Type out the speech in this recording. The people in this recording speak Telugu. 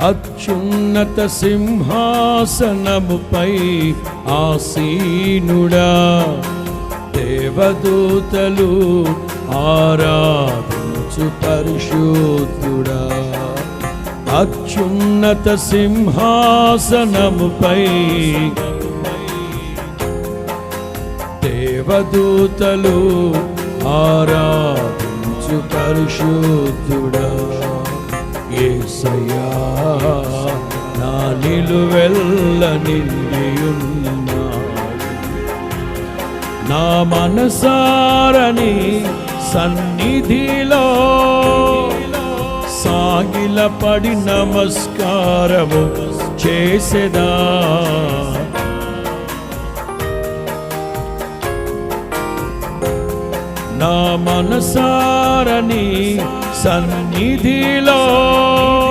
అత్యున్నత సింహాసనముపై ఆసీనుడా. దేవదూతలు ఆరాధించు పరిశుద్ధుడా. అత్యున్నత సింహాసనముపై దేవదూతలు ఆరాధించు పరిశుద్ధుడా. ఏసయ్యా నా నిలువెల్ల నిన్నయున్నా నా మనసారని సన్నిధిలో సాగిలపడి నమస్కారము చేసేదా? నా మనసారని సన్నిధిలో